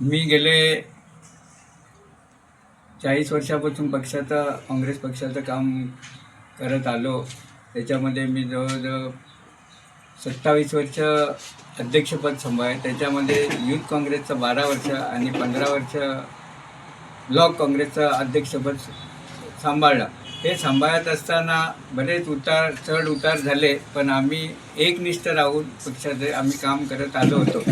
मी गेले चाळीस वर्षापासून पक्षाचं काँग्रेस पक्षाचं काम करत आलो. त्याच्यामध्ये मी जवळजवळ सत्तावीस वर्ष अध्यक्षपद सांभाळ त्याच्यामध्ये युथ काँग्रेसचं बारा वर्ष आणि पंधरा वर्ष ब्लॉक काँग्रेसचं अध्यक्षपद सांभाळलं. हे सांभाळत असताना बरेच उतार चढ उतार झाले पण आम्ही एकनिष्ठ राहून पक्षाचे आम्ही काम करत आलो होतो.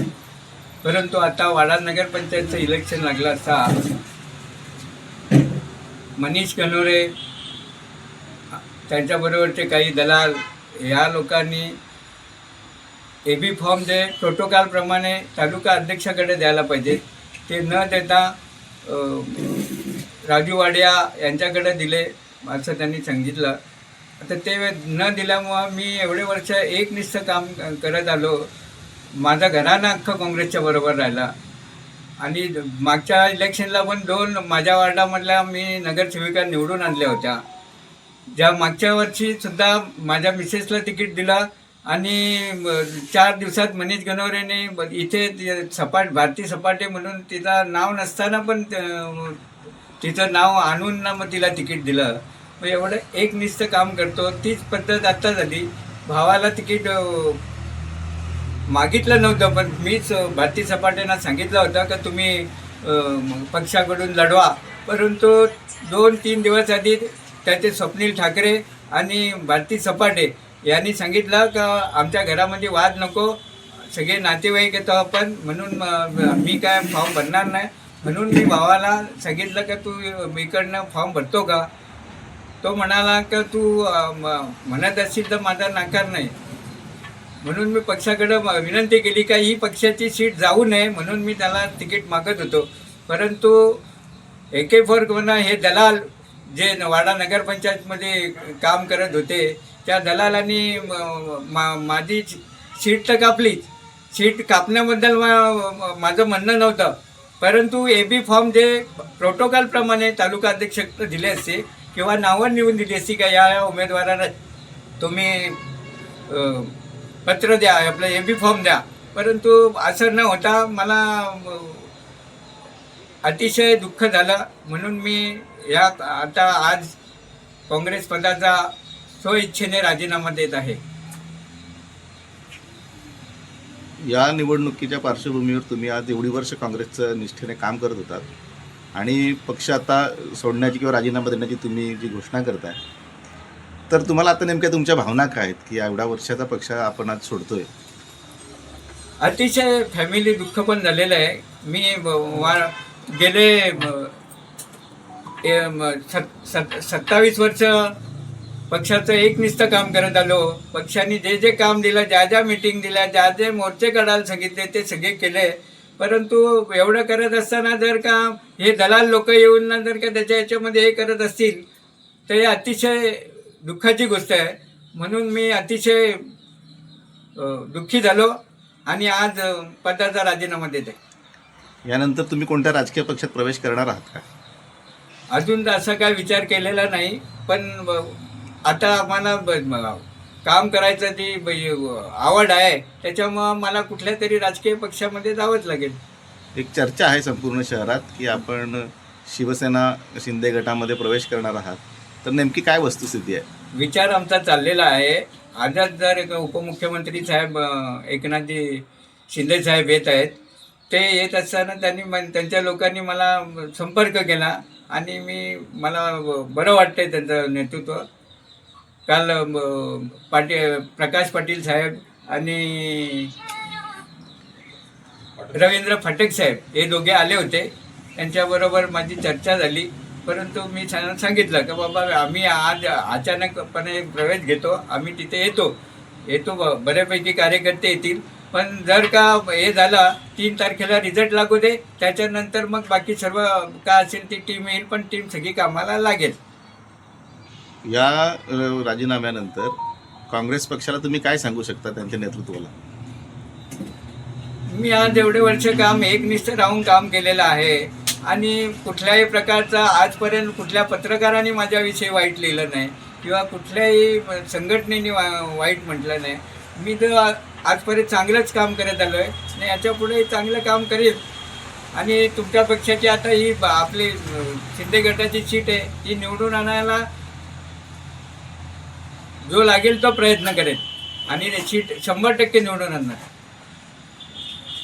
परंतु आता वाडा नगरपंचायतचं इलेक्शन लागलं असता मनीष कनोरे त्यांच्याबरोबरचे काही दलाल या लोकांनी ए बी फॉर्म जे प्रोटोकॉलप्रमाणे तालुका अध्यक्षाकडे द्यायला पाहिजे. ते न देता राजू वाडिया यांच्याकडे दिले असं त्यांनी सांगितलं. आता ते न दिल्यामुळं मी एवढे वर्ष एकनिष्ठ काम करत आलो. माझा घराणा अख्खं काँग्रेसच्या बरोबर राहिला. आणि मागच्या इलेक्शनला पण दोन माझ्या वार्डामधल्या मी नगरसेविका निवडून आणल्या होत्या. ज्या मागच्या वर्षीसुद्धा माझ्या मिसेसला तिकीट दिलं आणि चार दिवसात मनीष गणोरेने इथे सपाट भारती सपाटे म्हणून तिचा नाव नसताना पण तिचं नाव आणून ना मग तिला तिकीट दिलं. मग एवढं एकनिष्ठ काम करतो. तीच पद्धत आत्ता झाली. भावाला तिकीट मागितलं नव्हतं पण मीच भारतीय भारती सपाटेंना सांगितलं होतं का तुम्ही पक्षाकडून लढवा. परंतु दोन तीन दिवस आधी त्याचे स्वप्नील ठाकरे आणि भारती सपाटे यांनी सांगितलं का आमच्या घरामध्ये वाद नको सगळे नातेवाईक येतो आपण म्हणून मी काय फॉर्म भरणार नाही. म्हणून मी भावाला सांगितलं का तू इकडनं फॉर्म भरतो का? तो म्हणाला का तू म्हणत असशील तर माझा नाकार नाही. म्हणून मी पक्षाकडं विनंती केली का ही पक्षाची सीट जाऊ नये म्हणून मी त्याला तिकीट मागत होतो. परंतु ए के फोर कोणा हे दलाल जे न- वाडा नगरपंचायतमध्ये काम करत होते त्या दलालांनी म- मा- माझी सीट तर कापलीच. सीट कापण्याबद्दल मा- माझं म्हणणं नव्हतं. परंतु ए बी फॉर्म जे प्रोटोकॉलप्रमाणे तालुका अध्यक्ष दिले असते किंवा नावं निवून दिली असती का या उमेदवाराला तुम्ही पत्र द्या आपलं ए बी फॉर्म द्या. परंतु असं न होता मला अतिशय दुःख झालं. म्हणून मी या आता आज काँग्रेस पदाचा स्वइच्छेने राजीनामा देत आहे. या निवडणुकीच्या पार्श्वभूमीवर तुम्ही आज एवढी वर्ष काँग्रेसचं निष्ठेने काम करत होतात. आणि पक्ष आता सोडण्याची किंवा राजीनामा देण्याची तुम्ही जी घोषणा करताय तर तुम्हाला आता नेमक्या तुमच्या भावना काय आहेत? की एवढ्या वर्षाचा पक्ष आपण आज सोडतोय. अतिशय फॅमिली दुःख पण झालेलं आहे. मी वा- गेले सत- सत्तावीस वर्ष पक्षाचं एकनिष्ठ काम करत आलो. पक्षाने जे जे काम दिलं ज्या ज्या मिटिंग दिल्या ज्या जे मोर्चे काढायला सांगितले ते सगळे केले. परंतु एवढं करत असताना जर का हे दलाल लोक येऊन ना जर का त्याच्या याच्यामध्ये हे करत असतील तर हे अतिशय दुःखाची गोष्ट आहे. म्हणून मी अतिशय दुःखी झालो आणि आज पदाचा राजीनामा देत. आहे यानंतर तुम्ही कोणत्या राजकीय पक्षात प्रवेश करणार आहात का? अजून तर असा काय विचार केलेला नाही पण आता आम्हाला काम करायचं ती ब- आवड आहे. त्याच्यामुळं मला कुठल्या तरी राजकीय पक्षामध्ये जावंच लागेल. एक चर्चा आहे संपूर्ण शहरात की आपण शिवसेना शिंदे गटामध्ये प्रवेश करणार आहात. तर नेमकी काय वस्तुस्थिती आहे? विचार आमचा चाललेला आहे. आजच जर उपमुख्यमंत्री साहेब एकनाथजी शिंदे साहेब येत आहेत ते येत असताना त्यांनी मन- त्यांच्या लोकांनी मला संपर्क केला आणि मी मला बरं वाटतंय त्यांचं नेतृत्व. काल पाटी प्रकाश पाटील साहेब आणि रवींद्र फटक साहेब हे दोघे आले होते. त्यांच्याबरोबर माझी चर्चा झाली. परंतु मी त्यांना सांगितलं की बाबा आम्ही आज अचानकपणे प्रवेश घेतो आम्ही तिथे येतो. येतो ब- बऱ्यापैकी कार्यकर्ते येतील. पण जर का हे झालं तीन तारखेला रिझल्ट लागू दे त्याच्यानंतर मग बाकी सर्व काय असेल ती टीम येईल पण टीम सगळी कामाला लागेल. या राजीनाम्यानंतर काँग्रेस पक्षाला तुम्ही काय सांगू शकता त्यांच्या नेतृत्वाला? मी आज एवढे वर्ष काम एकनिष्ठ राहून काम केलेलं आहे. आणि कुठल्याही प्रकारचा आजपर्यंत कुठल्या पत्रकाराने माझ्याविषयी वाईट लिहिलं नाही किंवा कुठल्याही संघटनेने वा- वाईट म्हटलं नाही. मी तर आजपर्यंत चांगलंच काम करत आलो आहे आणि याच्यापुढे चांगलं काम करेल आणि तुमच्या पक्षाची आता ही आपली शिंदे गटाची सीट आहे ती निवडून आणायला जो लागेल तो प्रयत्न करेल आणि सीट शंभर टक्के निवडून आणणार.